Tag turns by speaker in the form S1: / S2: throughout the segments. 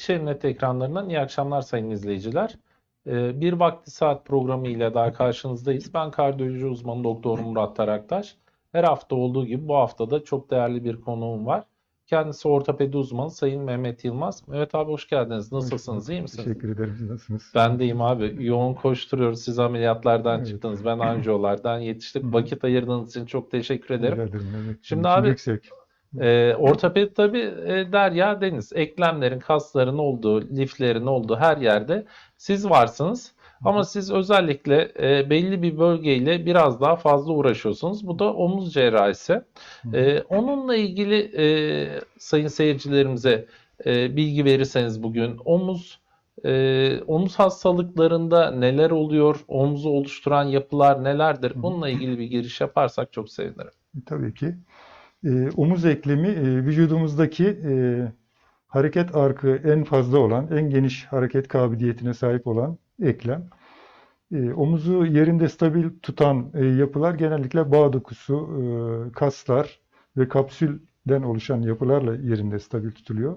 S1: Eskişehir Net ekranlarından iyi akşamlar sayın izleyiciler. Ee, Bir Vakti Saat programı ile daha karşınızdayız. Ben kardiyoloji uzmanı Doktor Murat Taraktaş. Her hafta olduğu gibi bu hafta da çok değerli bir konuğum var. Kendisi ortopedi uzmanı Sayın Mehmet Yılmaz. Mehmet abi hoş geldiniz. Nasılsınız? iyi misiniz?
S2: Teşekkür ederim. Nasılsınız?
S1: Ben deyim abi. Yoğun koşturuyoruz. Siz ameliyatlardan
S2: Evet.
S1: çıktınız. Ben anjiyolardan yetiştik. Vakit ayırdığınız için çok teşekkür ederim.
S2: Rica ederim. Evet,
S1: Şimdi abi-
S2: Yüksek.
S1: Ee, ortopedi tabii e, derya deniz. Eklemlerin, kasların olduğu, liflerin olduğu her yerde siz varsınız. Ama siz özellikle e, belli bir bölgeyle biraz daha fazla uğraşıyorsunuz. Bu da omuz cerrahisi. E, onunla ilgili e, sayın seyircilerimize e, bilgi verirseniz bugün omuz e, omuz hastalıklarında neler oluyor? Omuzu oluşturan yapılar nelerdir? Bununla ilgili bir giriş yaparsak çok sevinirim.
S2: Tabii ki. Ee, omuz eklemi e, vücudumuzdaki e, hareket arkı en fazla olan, en geniş hareket kabiliyetine sahip olan eklem. E, omuzu yerinde stabil tutan e, yapılar genellikle bağ dokusu, e, kaslar ve kapsülden oluşan yapılarla yerinde stabil tutuluyor.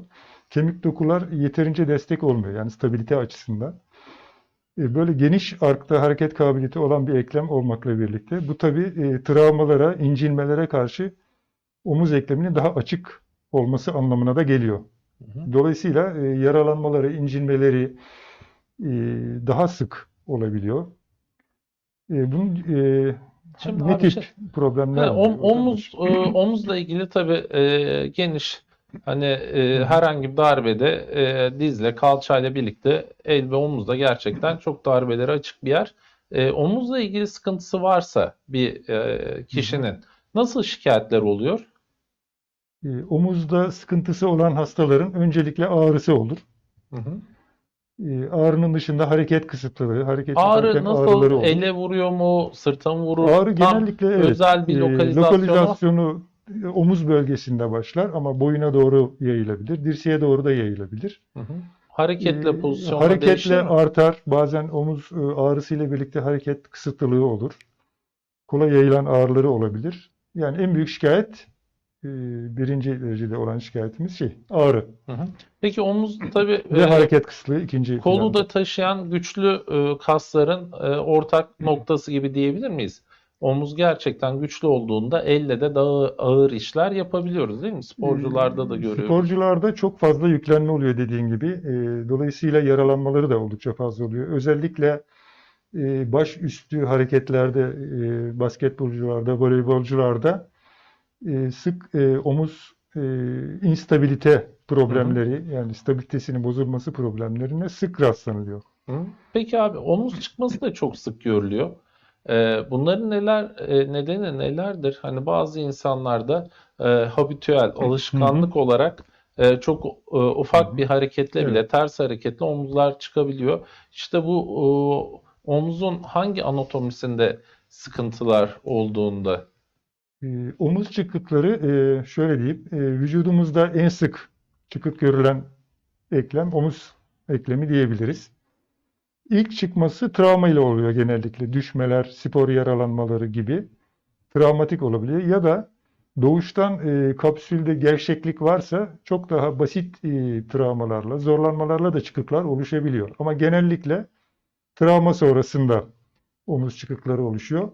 S2: Kemik dokular yeterince destek olmuyor yani stabilite açısından. E, Böyle geniş arkta hareket kabiliyeti olan bir eklem olmakla birlikte bu tabii e, travmalara, incinmelere karşı omuz ekleminin daha açık olması anlamına da geliyor. Dolayısıyla e, yaralanmaları, incinmeleri e, daha sık olabiliyor. E, bunun e,
S1: Şimdi
S2: ne tip
S1: şey-
S2: problemler var?
S1: om- omuz e, omuzla ilgili tabii e, geniş hani e, herhangi bir darbede e, dizle kalçayla birlikte el ve omuzda gerçekten çok darbeleri açık bir yer. E, omuzla ilgili sıkıntısı varsa bir e, kişinin nasıl şikayetler oluyor?
S2: E, omuzda sıkıntısı olan hastaların öncelikle ağrısı olur.
S1: Hı hı.
S2: E, ağrının dışında hareket kısıtlılığı, hareket
S1: Ağrı nasıl
S2: ağrıları olur.
S1: ele vuruyor mu, sırta mı vurur?
S2: Ağrı
S1: Tam
S2: genellikle evet,
S1: özel bir
S2: e,
S1: lokalizasyonu.
S2: lokalizasyonu e, omuz bölgesinde başlar ama boyuna doğru yayılabilir, dirseğe doğru da yayılabilir.
S1: Hı hı. Hareketle
S2: E,
S1: pozisyonla değişir
S2: hareketle artar. Bazen omuz e, ağrısıyla birlikte hareket kısıtlılığı olur. Kolay yayılan ağrıları olabilir. Yani en büyük şikayet e, birinci derecede olan şikayetimiz şey ağrı
S1: Hı hı. Peki omuz tabii
S2: ve
S1: e,
S2: hareket kısıtlığı ikinci
S1: Kolu
S2: planda.
S1: da taşıyan güçlü e, kasların e, ortak noktası gibi diyebilir miyiz? Omuz gerçekten güçlü olduğunda elle de daha ağır işler yapabiliyoruz değil mi? Sporcularda da
S2: Ee,
S1: görüyoruz.
S2: Sporcularda çok fazla yüklenme oluyor dediğin gibi. Ee, Dolayısıyla yaralanmaları da oldukça fazla oluyor. Özellikle e, baş üstü hareketlerde, e, basketbolcularda, voleybolcularda e, sık e, omuz e, instabilite problemleri, yani stabilitesinin bozulması problemlerine sık rastlanılıyor.
S1: Hı? Peki abi omuz çıkması da çok sık görülüyor. E, bunların neler e, nedeni nelerdir? Hani bazı insanlarda e, habitüel, alışkanlık olarak e, çok e, ufak
S2: Hı hı.
S1: bir hareketle bile
S2: Evet.
S1: ters hareketle omuzlar çıkabiliyor. İşte bu e, omuzun hangi anatomisinde sıkıntılar olduğunda
S2: Ee, Omuz çıkıkları e, şöyle diyeyim, e, vücudumuzda en sık çıkık görülen eklem omuz eklemi diyebiliriz. İlk çıkması travma ile oluyor genellikle. Düşmeler, spor yaralanmaları gibi travmatik olabiliyor. Ya da doğuştan e, kapsülde gevşeklik varsa çok daha basit e, travmalarla, zorlanmalarla da çıkıklar oluşabiliyor. Ama genellikle travma sonrasında omuz çıkıkları oluşuyor.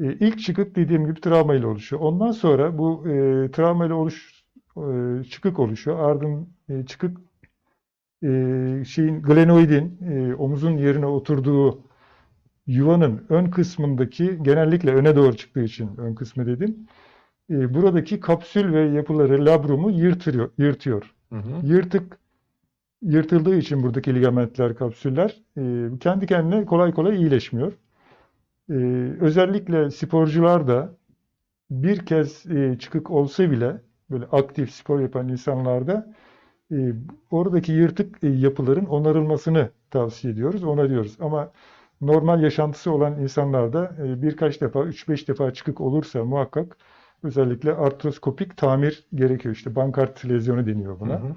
S2: E, ilk çıkık dediğim gibi travma ile oluşuyor. Ondan sonra bu e, travma ile oluş e, çıkık oluşuyor. Ardın e, çıkık e, şeyin glenoidin e, omuzun yerine oturduğu yuvanın ön kısmındaki genellikle öne doğru çıktığı için ön kısmı dedim. E, buradaki kapsül ve yapıları labrumu yırtıyor, yırtıyor.
S1: Hı hı.
S2: Yırtık yırtıldığı için buradaki ligamentler, kapsüller e, kendi kendine kolay kolay iyileşmiyor. E, özellikle sporcular da bir kez e, çıkık olsa bile böyle aktif spor yapan insanlarda e, oradaki yırtık e, yapıların onarılmasını tavsiye ediyoruz, onarıyoruz. Ama normal yaşantısı olan insanlarda e, birkaç defa, 3-5 defa çıkık olursa muhakkak özellikle artroskopik tamir gerekiyor. İşte bankart lezyonu deniyor
S1: Hı
S2: buna.
S1: hı.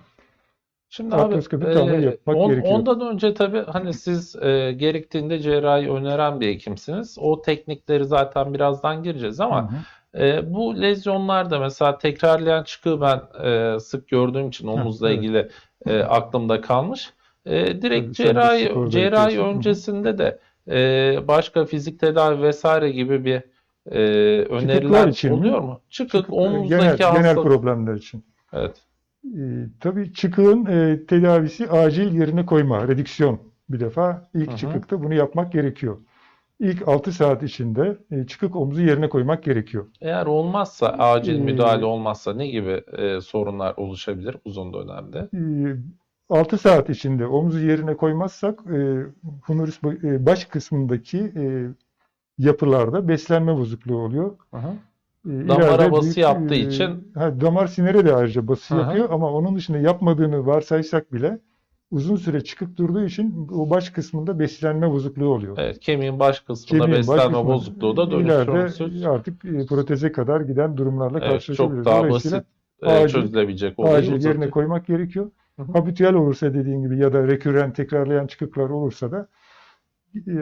S1: Şimdi abi e,
S2: yapmak
S1: on-
S2: gerekiyor.
S1: ondan önce tabii hani siz e, gerektiğinde cerrahi öneren bir hekimsiniz. O teknikleri zaten birazdan gireceğiz
S2: Hı
S1: ama
S2: hı.
S1: E, bu lezyonlarda mesela tekrarlayan çıkığı ben e, sık gördüğüm için omuzla
S2: evet.
S1: ilgili e, aklımda kalmış. E, direkt
S2: de
S1: cerrahi cerrahi
S2: yapıyorsun. Hı hı.
S1: öncesinde de e, başka fizik tedavi vesaire gibi bir e, öneriler
S2: için
S1: oluyor mu? Çıkık,
S2: Çıkık,
S1: omuzdaki
S2: genel, genel
S1: hastalık.
S2: problemler için.
S1: Evet.
S2: E, tabii çıkığın e, tedavisi acil yerine koyma, redüksiyon bir defa. ilk
S1: hı.
S2: çıkıkta bunu yapmak gerekiyor. İlk 6 saat içinde e, çıkık omuzu yerine koymak gerekiyor.
S1: Eğer olmazsa, acil
S2: Ee,
S1: müdahale olmazsa ne gibi e, sorunlar oluşabilir uzun dönemde?
S2: 6 saat içinde omuzu yerine koymazsak e, humerus e, baş kısmındaki e, yapılarda beslenme bozukluğu oluyor. E,
S1: Damara bası
S2: büyük,
S1: yaptığı
S2: e,
S1: için-
S2: ha, damar sinire de ayrıca bası
S1: Hı hı.
S2: yapıyor ama onun dışında yapmadığını varsaysak bile uzun süre çıkıp durduğu için o baş kısmında beslenme bozukluğu oluyor.
S1: Evet, kemiğin baş kısmında
S2: Kemiğin baş
S1: beslenme
S2: kısmı
S1: bozukluğu da dönüştürülmüş.
S2: artık e, proteze kadar giden durumlarla
S1: Evet,
S2: karşılaşabiliriz.
S1: çok daha basit e,
S2: acil-
S1: çözülebilecek olayı
S2: acil yerine koymak gerekiyor. Habitüel olursa dediğin gibi ya da rekürren tekrarlayan çıkıklar olursa da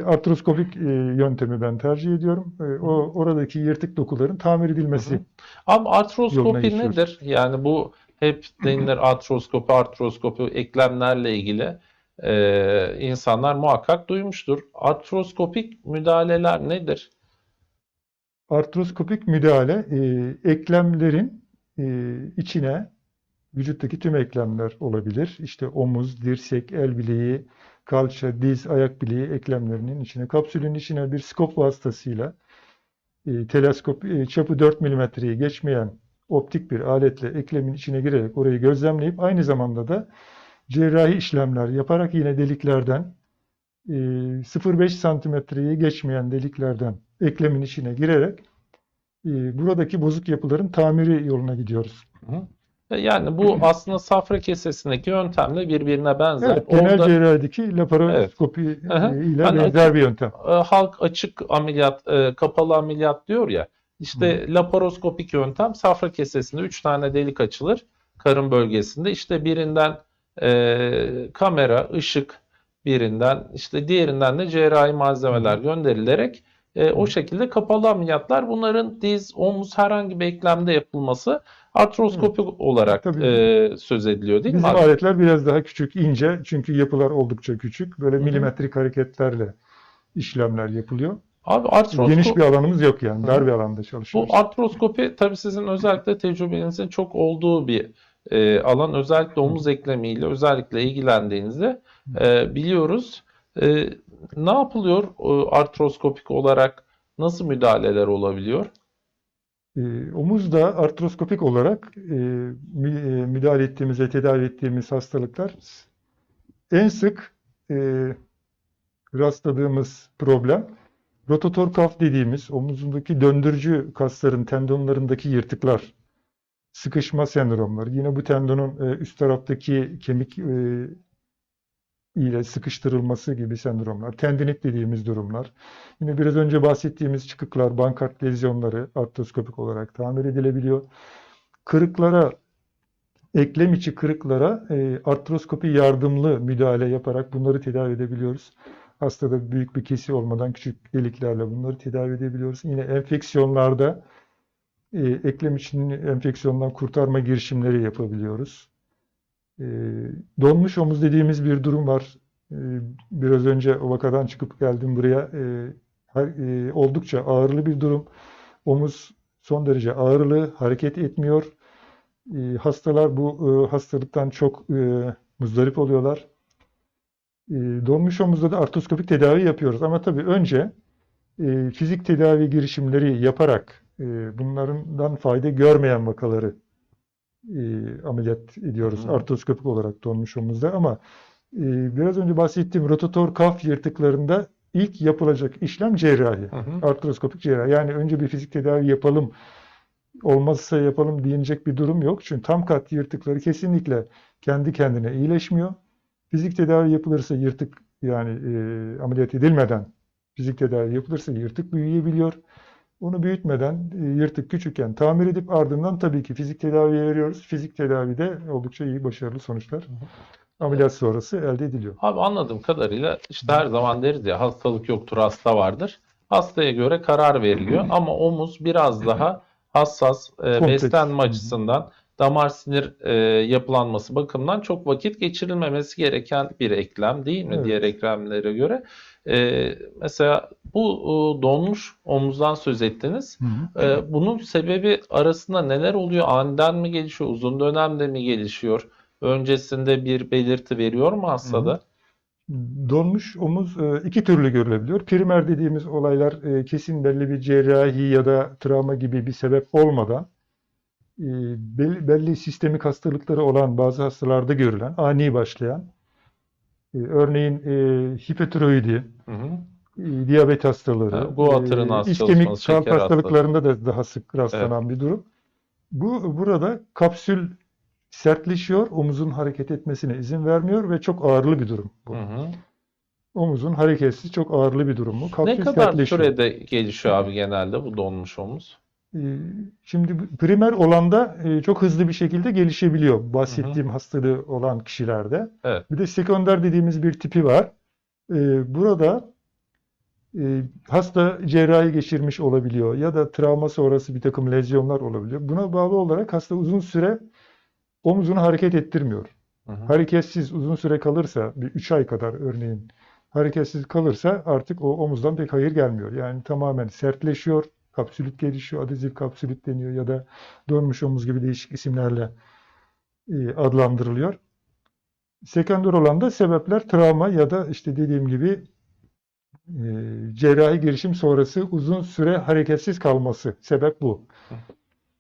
S2: artroskopik e, yöntemi ben tercih ediyorum. E, O oradaki yırtık dokuların tamir edilmesi.
S1: Hı hı. Abi artroskopi nedir? Yani bu hep denilir artroskopi, artroskopi eklemlerle ilgili e, insanlar muhakkak duymuştur. Artroskopik müdahaleler nedir?
S2: Artroskopik müdahale e, eklemlerin e, içine vücuttaki tüm eklemler olabilir. İşte omuz, dirsek, el bileği, kalça, diz, ayak bileği eklemlerinin içine, kapsülün içine bir skop vasıtasıyla e, teleskop e, çapı 4 milimetreyi geçmeyen optik bir aletle eklemin içine girerek orayı gözlemleyip aynı zamanda da cerrahi işlemler yaparak yine deliklerden e, 0,5 santimetreyi geçmeyen deliklerden eklemin içine girerek e, buradaki bozuk yapıların tamiri yoluna gidiyoruz.
S1: E, Yani bu aslında safra kesesindeki yöntemle birbirine benzer.
S2: Evet, genel
S1: Orada
S2: cerrahideki laparoskopi
S1: Hı hı.
S2: e, ile
S1: Hani
S2: benzer bir yöntem.
S1: e, halk açık ameliyat, e, kapalı ameliyat diyor ya. İşte laparoskopik yöntem safra kesesinde 3 tane delik açılır karın bölgesinde. İşte birinden e, kamera, ışık birinden işte diğerinden de cerrahi malzemeler gönderilerek e, o şekilde kapalı ameliyatlar bunların diz, omuz herhangi bir eklemde yapılması artroskopik olarak
S2: Tabii.
S1: e, söz ediliyor değil mi
S2: Bizim
S1: abi?
S2: aletler biraz daha küçük, ince çünkü yapılar oldukça küçük. Böyle
S1: Hı hı.
S2: milimetrik hareketlerle işlemler yapılıyor.
S1: Abi artroskop
S2: Geniş bir alanımız yok yani.
S1: Hı.
S2: Dar bir alanda çalışıyoruz.
S1: Bu artroskopi tabii sizin özellikle tecrübenizin çok olduğu bir e, alan. Özellikle omuz eklemiyle özellikle ilgilendiğinizde e, biliyoruz. E, ne yapılıyor e, artroskopik olarak? Nasıl müdahaleler olabiliyor?
S2: Ee, omuzda artroskopik olarak e, e, müdahale ettiğimiz ve tedavi ettiğimiz hastalıklar en sık e, rastladığımız problem rotator kaf dediğimiz omuzundaki döndürücü kasların tendonlarındaki yırtıklar, sıkışma sendromları. Yine bu tendonun e, üst taraftaki kemik e, ile sıkıştırılması gibi sendromlar, tendinit dediğimiz durumlar. Yine biraz önce bahsettiğimiz çıkıklar, bankart lezyonları artroskopik olarak tamir edilebiliyor. Kırıklara, eklem içi kırıklara e, artroskopi yardımlı müdahale yaparak bunları tedavi edebiliyoruz. Hastada büyük bir kesi olmadan küçük deliklerle bunları tedavi edebiliyoruz. Yine enfeksiyonlarda e, eklem içinin enfeksiyondan kurtarma girişimleri yapabiliyoruz. E, donmuş omuz dediğimiz bir durum var. E, biraz önce o vakadan çıkıp geldim buraya. E, her- e, oldukça ağırlı bir durum. Omuz son derece ağırlı, hareket etmiyor. Hastalar bu e, hastalıktan çok e, muzdarip oluyorlar. Donmuş omuzda da artroskopik tedavi yapıyoruz. Ama tabii önce fizik tedavi girişimleri yaparak bunlardan fayda görmeyen vakaları e, ameliyat ediyoruz
S1: Hı
S2: artroskopik olarak donmuş omuzda. Ama e, biraz önce bahsettiğim rotator kaf yırtıklarında ilk yapılacak işlem cerrahi.
S1: Hı hı.
S2: Artroskopik cerrahi. Yani önce bir fizik tedavi yapalım, olmazsa yapalım diyecek bir durum yok. Çünkü tam kat yırtıkları kesinlikle kendi kendine iyileşmiyor. Fizik tedavi yapılırsa yırtık yani e, ameliyat edilmeden fizik tedavi yapılırsa yırtık büyüyebiliyor. Onu büyütmeden e, yırtık küçükken tamir edip ardından tabii ki fizik tedaviye veriyoruz. Fizik tedavide oldukça iyi başarılı sonuçlar ameliyat sonrası elde ediliyor.
S1: Abi anladığım kadarıyla işte her zaman deriz ya hastalık yoktur hasta vardır. Hastaya göre karar veriliyor ama omuz biraz daha hassas, e, beslenme açısından, damar sinir e, yapılanması bakımından çok vakit geçirilmemesi gereken bir eklem değil mi
S2: Evet.
S1: diğer eklemlere göre? E, mesela bu e, donmuş omuzdan söz ettiniz.
S2: Hı hı.
S1: E, bunun sebebi arasında neler oluyor? Aniden mi gelişiyor? Uzun dönemde mi gelişiyor? Öncesinde bir belirti veriyor mu hastada?
S2: Donmuş omuz e, iki türlü görülebiliyor. Primer dediğimiz olaylar kesin belli bir cerrahi ya da travma gibi bir sebep olmadan belli, belli sistemik hastalıkları olan bazı hastalarda görülen, ani başlayan, örneğin hipotiroidi,
S1: Hı hı.
S2: E, diyabet hastaları,
S1: Ha, Guattr'ın
S2: e,
S1: hastası
S2: iskemik
S1: olması,
S2: kalp hastalıklarında da daha sık rastlanan bir durum. Bu burada kapsül sertleşiyor, omuzun hareket etmesine izin vermiyor ve çok ağırlı bir durum bu.
S1: Hı hı.
S2: Omuzun hareketsiz çok ağırlı bir durum bu.
S1: Ne
S2: Kapsül
S1: kadar
S2: sertleşiyor.
S1: sürede gelişiyor abi genelde bu donmuş omuz?
S2: Ee, Şimdi bu primer olanda e, çok hızlı bir şekilde gelişebiliyor bahsettiğim hastalığı olan kişilerde.
S1: Evet.
S2: Bir de sekonder dediğimiz bir tipi var. Ee, Burada e, hasta cerrahi geçirmiş olabiliyor ya da travma sonrası bir takım lezyonlar olabiliyor. Buna bağlı olarak hasta uzun süre omuzunu hareket ettirmiyor.
S1: Hı hı.
S2: Hareketsiz uzun süre kalırsa, bir 3 ay kadar örneğin hareketsiz kalırsa artık o omuzdan pek hayır gelmiyor. Yani tamamen sertleşiyor, kapsülit gelişiyor, adezif kapsülit deniyor ya da dönmüş omuz gibi değişik isimlerle e, adlandırılıyor. Sekonder olan da sebepler travma ya da işte dediğim gibi e, cerrahi girişim sonrası uzun süre hareketsiz kalması. Sebep bu.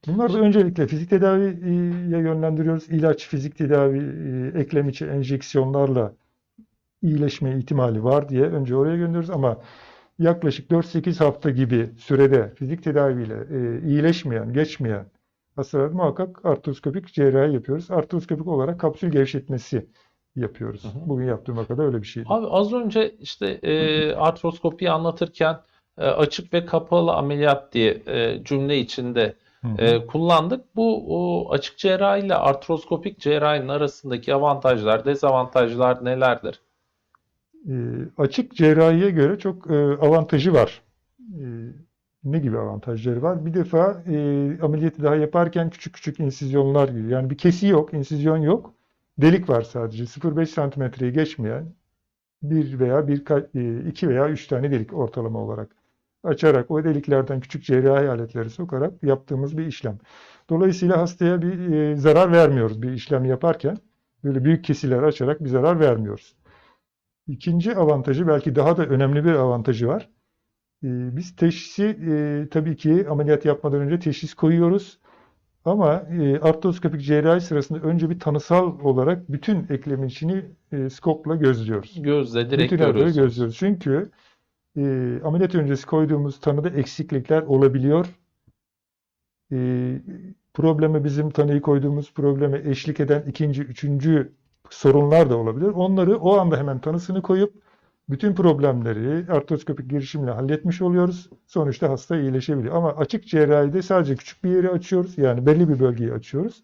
S2: Bunlar da öncelikle fizik tedaviye yönlendiriyoruz. İlaç, fizik tedavi, e, eklem içi enjeksiyonlarla iyileşme ihtimali var diye önce oraya gönderiyoruz ama yaklaşık 4-8 hafta gibi sürede fizik tedaviyle e, iyileşmeyen, geçmeyen hastalar muhakkak artroskopik cerrahi yapıyoruz. Artroskopik olarak kapsül gevşetmesi yapıyoruz.
S1: Hı hı.
S2: Bugün yaptığım vakada öyle bir şeydi.
S1: Abi az önce işte e, artroskopiyi anlatırken e, açık ve kapalı ameliyat diye e, cümle içinde e, kullandık. Bu o, açık cerrahi ile artroskopik cerrahinin arasındaki avantajlar, dezavantajlar nelerdir?
S2: E, açık cerrahiye göre çok e, avantajı var. E, ne gibi avantajları var? Bir defa e, ameliyatı daha yaparken küçük küçük insizyonlar giriyor. Yani bir kesi yok, insizyon yok. Delik var sadece. 0,5 santimetreyi geçmeyen bir veya bir iki veya üç tane delik ortalama olarak açarak o deliklerden küçük cerrahi aletleri sokarak yaptığımız bir işlem. Dolayısıyla hastaya bir e, zarar vermiyoruz bir işlem yaparken. Böyle büyük kesiler açarak bir zarar vermiyoruz. İkinci avantajı belki daha da önemli bir avantajı var. Ee, Biz teşhisi e, tabii ki ameliyat yapmadan önce teşhis koyuyoruz. Ama e, artroskopik cerrahi sırasında önce bir tanısal olarak bütün eklemin içini e, skopla gözlüyoruz.
S1: Gözle direkt
S2: Bütün
S1: görüyorsunuz.
S2: gözlüyoruz. Çünkü e, ameliyat öncesi koyduğumuz tanıda eksiklikler olabiliyor. E, probleme bizim tanıyı koyduğumuz probleme eşlik eden ikinci, üçüncü sorunlar da olabilir. Onları o anda hemen tanısını koyup bütün problemleri artroskopik girişimle halletmiş oluyoruz. Sonuçta hasta iyileşebiliyor. Ama açık cerrahide sadece küçük bir yeri açıyoruz. Yani belli bir bölgeyi açıyoruz.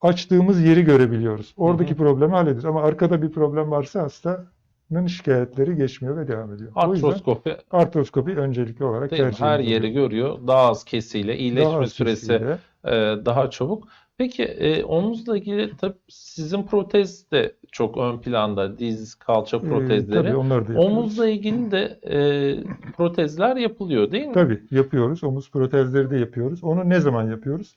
S2: Açtığımız yeri görebiliyoruz. Oradaki
S1: Hı hı.
S2: problemi hallediyoruz. Ama arkada bir problem varsa hastanın şikayetleri geçmiyor ve devam ediyor. O yüzden
S1: Artroskopi
S2: artroskopi öncelikli olarak tercih
S1: Her
S2: ediliyor.
S1: yeri görüyor. Daha az kesiyle, iyileşme
S2: Daha az
S1: süresi
S2: kesiyle.
S1: e, daha çabuk. Peki e, omuzla ilgili tabii sizin protez de çok ön planda, diz, kalça
S2: Ee,
S1: protezleri.
S2: tabii onları da yapıyoruz.
S1: Omuzla ilgili de e, protezler yapılıyor değil mi?
S2: Tabii yapıyoruz. Omuz protezleri de yapıyoruz. Onu ne zaman yapıyoruz?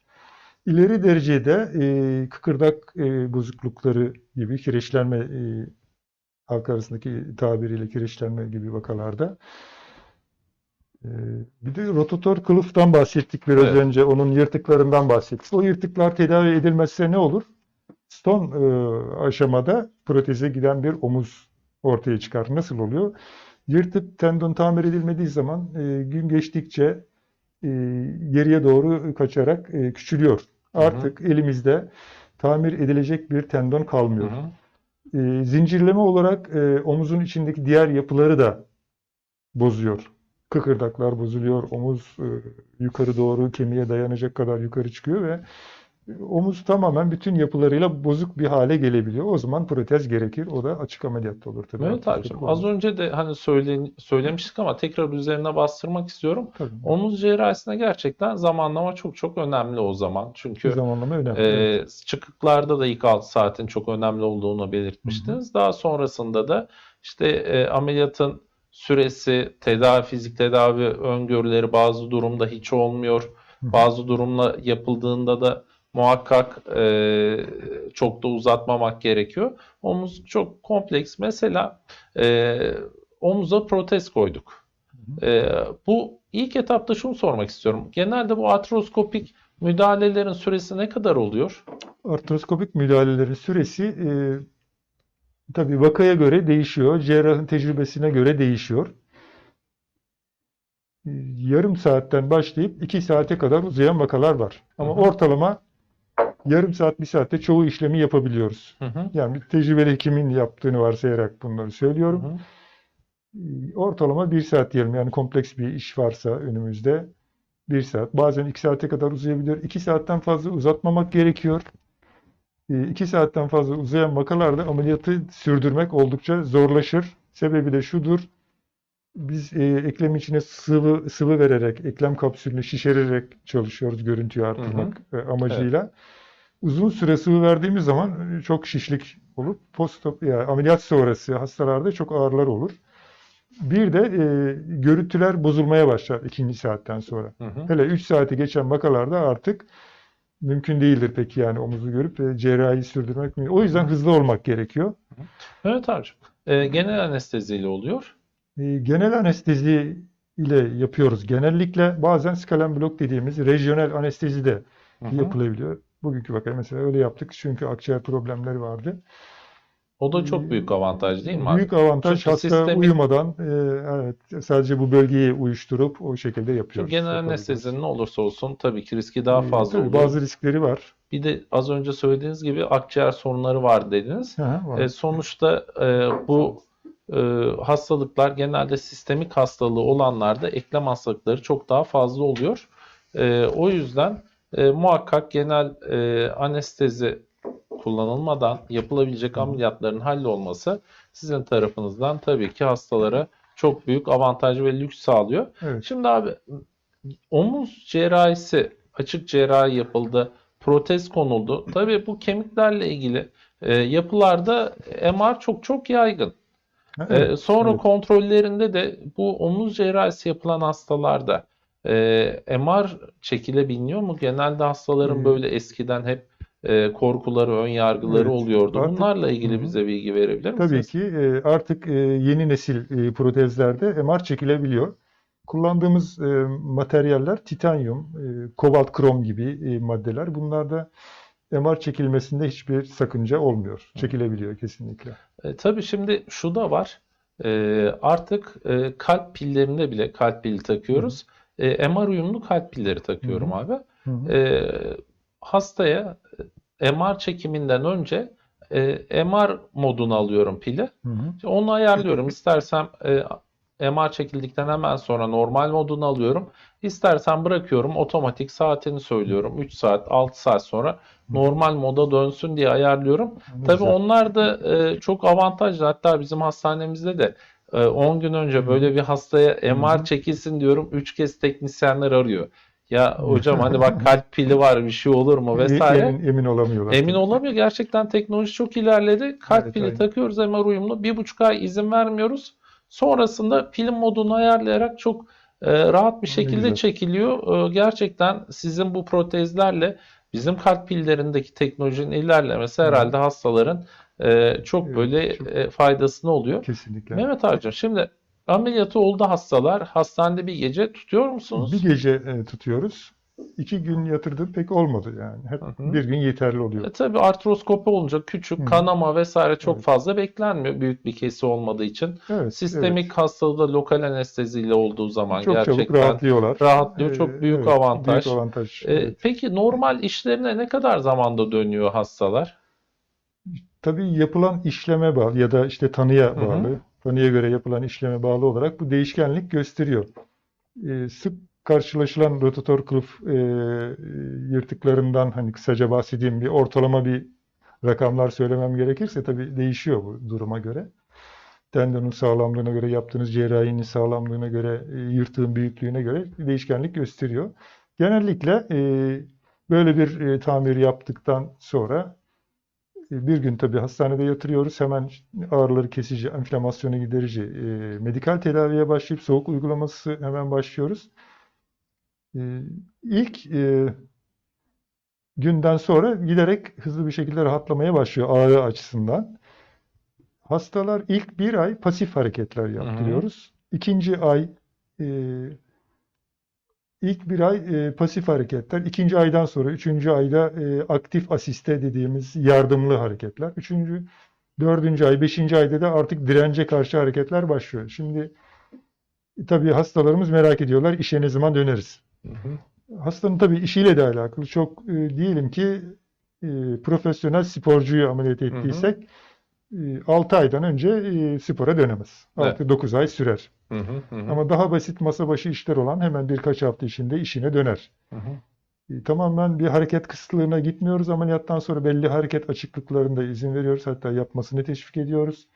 S2: İleri derecede e, kıkırdak e, bozuklukları gibi kireçlenme e, halk arasındaki tabiriyle kireçlenme gibi vakalarda. E, bir de rotator kılıftan bahsettik biraz
S1: Evet.
S2: önce. Onun yırtıklarından bahsettik. O yırtıklar tedavi edilmezse ne olur? Son e, aşamada proteze giden bir omuz ortaya çıkar. Nasıl oluyor? Yırtık tendon tamir edilmediği zaman e, gün geçtikçe e, geriye doğru kaçarak küçülüyor. Artık elimizde tamir edilecek bir tendon kalmıyor.
S1: hı.
S2: E, zincirleme olarak omuzun içindeki diğer yapıları da bozuyor. Kıkırdaklar bozuluyor, omuz e, yukarı doğru kemiğe dayanacak kadar yukarı çıkıyor ve Omuz tamamen bütün yapılarıyla bozuk bir hale gelebiliyor. O zaman protez gerekir. O da açık ameliyatta olur tabii. Artroskopik
S1: abicim az önce de hani söyle, söylemiştik ama tekrar üzerine bastırmak istiyorum.
S2: Tabii.
S1: Omuz cerrahisine gerçekten zamanlama çok çok önemli o zaman. Çünkü
S2: Zamanlama önemli.
S1: e,
S2: Evet.
S1: çıkıklarda da ilk 6 saatin çok önemli olduğunu belirtmiştiniz. Daha sonrasında da işte e, ameliyatın süresi, tedavi, fizik tedavi öngörüleri bazı durumda hiç olmuyor. Bazı durumla yapıldığında da muhakkak e, çok da uzatmamak gerekiyor. Omuz çok kompleks. Mesela e, omuza protez koyduk. E, bu ilk etapta şunu sormak istiyorum. Genelde bu artroskopik müdahalelerin süresi ne kadar oluyor?
S2: Artroskopik müdahalelerin süresi e, tabii vakaya göre değişiyor. Cerrahın tecrübesine göre değişiyor. E, Yarım saatten başlayıp iki saate kadar uzayan vakalar var. Ama
S1: Hı hı.
S2: ortalama yarım saat, bir saatte çoğu işlemi yapabiliyoruz.
S1: Hı hı.
S2: Yani bir tecrübeli hekimin yaptığını varsayarak bunları
S1: Hı
S2: söylüyorum.
S1: hı.
S2: E, Ortalama bir saat diyelim. Yani kompleks bir iş varsa önümüzde bir saat. Bazen iki saate kadar uzayabiliyor. İki saatten fazla uzatmamak gerekiyor. E, iki saatten fazla uzayan vakalarda ameliyatı sürdürmek oldukça zorlaşır. Sebebi de şudur. Biz e, eklem içine sıvı sıvı vererek, eklem kapsülünü şişirerek çalışıyoruz görüntüyü artırmak e, amacıyla. Uzun süre sıvı verdiğimiz zaman e, çok şişlik olup post yani ameliyat sonrası hastalarda çok ağrılar olur. Bir de e, görüntüler bozulmaya başlar ikinci saatten sonra.
S1: Hı hı.
S2: Hele 3 saati geçen vakalarda artık mümkün değildir peki yani omuzu görüp e, cerrahi sürdürmek mümkün. O yüzden hızlı olmak gerekiyor.
S1: Evet abicim. E, genel anesteziyle oluyor.
S2: E, genel anestezi ile yapıyoruz. Genellikle bazen skalen blok dediğimiz rejyonel anestezi de
S1: Hı hı.
S2: yapılabiliyor. Bugünkü vakaya mesela öyle yaptık çünkü akciğer problemleri vardı.
S1: O da çok büyük avantaj değil mi abi?
S2: Büyük avantaj
S1: Çünkü
S2: hasta
S1: sistemi-
S2: uyumadan e, evet sadece bu bölgeyi uyuşturup o şekilde yapıyoruz.
S1: genel anestezinin ne olursa olsun tabii ki riski daha
S2: E,
S1: fazla oluyor.
S2: bazı riskleri var.
S1: Bir de az önce söylediğiniz gibi akciğer sorunları var dediniz.
S2: Hı, var.
S1: E, sonuçta e, bu e, hastalıklar genelde sistemik hastalığı olanlarda eklem hastalıkları çok daha fazla oluyor. E, o yüzden e, muhakkak genel e, anestezi kullanılmadan yapılabilecek ameliyatların hallolması sizin tarafınızdan tabii ki hastalara çok büyük avantaj ve lüks sağlıyor.
S2: Evet.
S1: Şimdi abi omuz cerrahisi açık cerrahi yapıldı. Protez konuldu. Tabii bu kemiklerle ilgili e, yapılarda MR çok çok yaygın. E,
S2: evet,
S1: sonra
S2: evet.
S1: kontrollerinde de bu omuz cerrahisi yapılan hastalarda e, MR çekilebiliyor mu? Genelde hastaların
S2: Hmm.
S1: böyle eskiden hep e, korkuları, ön yargıları
S2: Evet,
S1: oluyordu.
S2: artık-
S1: Bunlarla ilgili
S2: Hı hı.
S1: bize bilgi verebilir
S2: Tabii
S1: misiniz?
S2: ki e, artık e, yeni nesil e, protezlerde MR çekilebiliyor. Kullandığımız e, materyaller titanyum, e, kobalt krom gibi e, maddeler. Bunlarda MR çekilmesinde hiçbir sakınca olmuyor. Çekilebiliyor kesinlikle.
S1: E, tabii şimdi şu da var. E, artık e, kalp pillerinde bile kalp pili takıyoruz. E, MR uyumlu kalp pilleri takıyorum
S2: Hı hı.
S1: abi.
S2: Hı hı.
S1: E, hastaya MR çekiminden önce e, MR modunu alıyorum pili.
S2: Hı hı.
S1: Onu ayarlıyorum. İstersem e, MR çekildikten hemen sonra normal modunu alıyorum. İstersen bırakıyorum. Otomatik saatini söylüyorum. 3 saat, 6 saat sonra normal moda dönsün diye ayarlıyorum.
S2: Güzel.
S1: onlar da e, çok avantajlı. Hatta bizim hastanemizde de e, 10 gün önce böyle bir hastaya MR çekilsin diyorum. 3 kez teknisyenler arıyor. Ya hocam hani bak kalp pili var bir şey olur mu vesaire.
S2: Emin, emin olamıyorlar.
S1: Emin
S2: tabii.
S1: olamıyor. Gerçekten teknoloji çok ilerledi. Kalp
S2: Evet,
S1: pili
S2: aynen.
S1: takıyoruz MR uyumlu. Bir buçuk ay izin vermiyoruz. Sonrasında pilin modunu ayarlayarak çok e, rahat bir şekilde çekiliyor. E, gerçekten sizin bu protezlerle bizim kalp pillerindeki teknolojinin ilerlemesi herhalde hastaların e, çok
S2: Evet,
S1: böyle
S2: çok-
S1: e, faydasına oluyor.
S2: Kesinlikle.
S1: Mehmet Hocam şimdi ameliyatı oldu hastalar. Hastanede bir gece tutuyor musunuz?
S2: Bir gece e, tutuyoruz. İki gün yatırdı pek olmadı yani. Hep
S1: Hı hı.
S2: bir gün yeterli oluyor.
S1: E, tabii artroskopi olunca küçük
S2: Hı.
S1: kanama vesaire çok
S2: Evet.
S1: fazla beklenmiyor büyük bir kesi olmadığı için.
S2: Evet,
S1: Sistemik
S2: evet.
S1: hastalığı da lokal anesteziyle olduğu zaman
S2: Çok çabuk
S1: gerçekten
S2: rahatlıyorlar.
S1: rahatlıyor. Çok büyük
S2: evet,
S1: avantaj.
S2: Büyük avantaj.
S1: E,
S2: evet.
S1: peki normal işlerine ne kadar zamanda dönüyor hastalar?
S2: Tabii yapılan işleme bağlı ya da işte tanıya
S1: Hı hı.
S2: Tanıya göre yapılan işleme bağlı olarak bu değişkenlik gösteriyor. Ee, sık karşılaşılan rotator kılıf e, yırtıklarından hani kısaca bahsedeyim bir ortalama bir rakamlar söylemem gerekirse tabii değişiyor bu duruma göre. Tendonun sağlamlığına göre, yaptığınız cerrahinin sağlamlığına göre, e, yırtığın büyüklüğüne göre değişkenlik gösteriyor. Genellikle e, böyle bir e, tamir yaptıktan sonra e, bir gün tabii hastanede yatırıyoruz. Hemen ağrıları kesici, enflamasyonu giderici e, medikal tedaviye başlayıp soğuk uygulaması hemen başlıyoruz. E, ilk e, günden sonra giderek hızlı bir şekilde rahatlamaya başlıyor ağrı açısından. Hastalar ilk bir ay pasif hareketler yaptırıyoruz. İkinci ay e, ilk bir ay e, pasif hareketler. ikinci aydan sonra üçüncü ayda e, aktif asiste dediğimiz yardımlı hareketler. Üçüncü, dördüncü ay, beşinci ayda da artık dirence karşı hareketler başlıyor. Şimdi e, tabii hastalarımız merak ediyorlar işe ne zaman döneriz?
S1: Hı hı.
S2: Hastanın tabii işiyle de alakalı. Çok e, diyelim ki e, profesyonel sporcuyu ameliyat
S1: hı.
S2: ettiysek 6 aydan önce e, spora dönemez.
S1: Evet.
S2: 6-9 ay sürer.
S1: Hı hı, hı
S2: Ama daha basit masa başı işler olan hemen birkaç hafta içinde işine döner.
S1: hı hı.
S2: E, Tamamen bir hareket kısıtlığına gitmiyoruz. Ameliyattan sonra belli hareket açıklıklarında izin veriyoruz. Hatta yapmasını teşvik ediyoruz.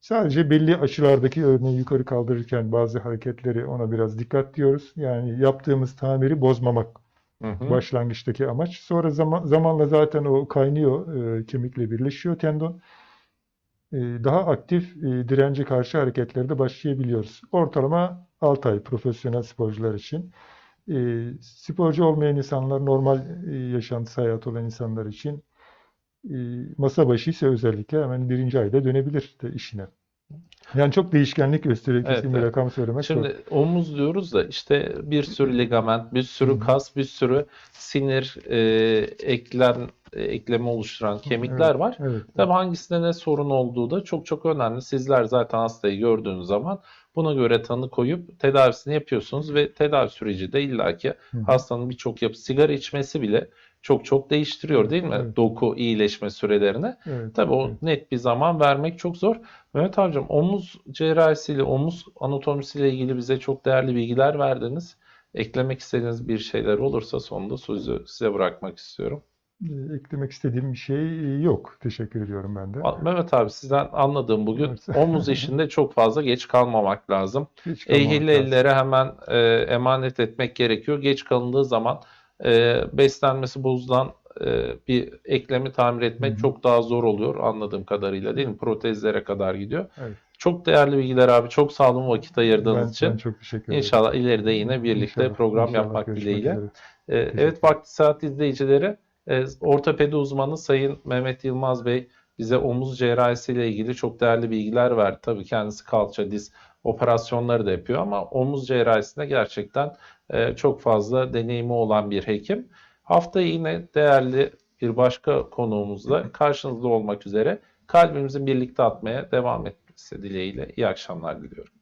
S2: Sadece belli açılardaki örneğin yukarı kaldırırken bazı hareketleri ona biraz dikkat diyoruz. Yani yaptığımız tamiri bozmamak
S1: Hı hı.
S2: başlangıçtaki amaç. Sonra zaman, zamanla zaten o kaynıyor, e, kemikle birleşiyor tendon. E, daha aktif e, dirence karşı hareketlere de başlayabiliyoruz. Ortalama 6 ay profesyonel sporcular için. E, sporcu olmayan insanlar, normal yaşantısı hayatı olan insanlar için masa başı ise özellikle hemen birinci ayda dönebilir de işine. Yani çok değişkenlik gösteriyor.
S1: Evet,
S2: Kesin bir
S1: evet.
S2: rakam söylemek zor.
S1: Şimdi omuz diyoruz da işte bir sürü ligament, bir sürü
S2: Hı
S1: kas, bir sürü sinir, e, eklem, e, eklemi oluşturan kemikler var.
S2: Evet.
S1: Tabii hangisinde ne sorun olduğu da çok çok önemli. Sizler zaten hastayı gördüğünüz zaman buna göre tanı koyup tedavisini yapıyorsunuz ve tedavi süreci de illaki
S2: hı.
S1: hastanın birçok yapı sigara içmesi bile çok çok değiştiriyor değil mi?
S2: Evet.
S1: Doku iyileşme sürelerini.
S2: Evet,
S1: Tabii o
S2: evet.
S1: net bir zaman vermek çok zor. Mehmet Hocam omuz cerrahisiyle, omuz anatomisiyle ilgili bize çok değerli bilgiler verdiniz. Eklemek istediğiniz bir şeyler olursa sonunda sözü size bırakmak istiyorum.
S2: E, Eklemek istediğim bir şey yok. Teşekkür ediyorum ben de.
S1: Mehmet abi sizden anladığım bugün omuz işinde çok fazla geç kalmamak lazım.
S2: Hiç kalmamak
S1: Ehilli
S2: lazım.
S1: ellere hemen e, emanet etmek gerekiyor. Geç kalındığı zaman e, beslenmesi bozulan e, bir eklemi tamir etmek çok daha zor oluyor anladığım kadarıyla değil mi? Protezlere kadar gidiyor.
S2: Evet.
S1: Çok değerli bilgiler abi. Çok sağ olun vakit ayırdığınız
S2: Ben,
S1: için.
S2: ben çok teşekkür ederim.
S1: İnşallah ileride yine birlikte
S2: İnşallah,
S1: program
S2: inşallah
S1: yapmak dileğiyle.
S2: üzere.
S1: Ee, Evet Vakti Saat izleyicileri, e, ortopedi uzmanı Sayın Mehmet Yılmaz Bey bize omuz cerrahisiyle ilgili çok değerli bilgiler verdi. Tabii kendisi kalça, diz operasyonları da yapıyor ama omuz cerrahisinde gerçekten e, çok fazla deneyimi olan bir hekim. Haftaya yine değerli bir başka konuğumuzla karşınızda olmak üzere kalbimizin birlikte atmaya devam etmesi dileğiyle iyi akşamlar diliyorum.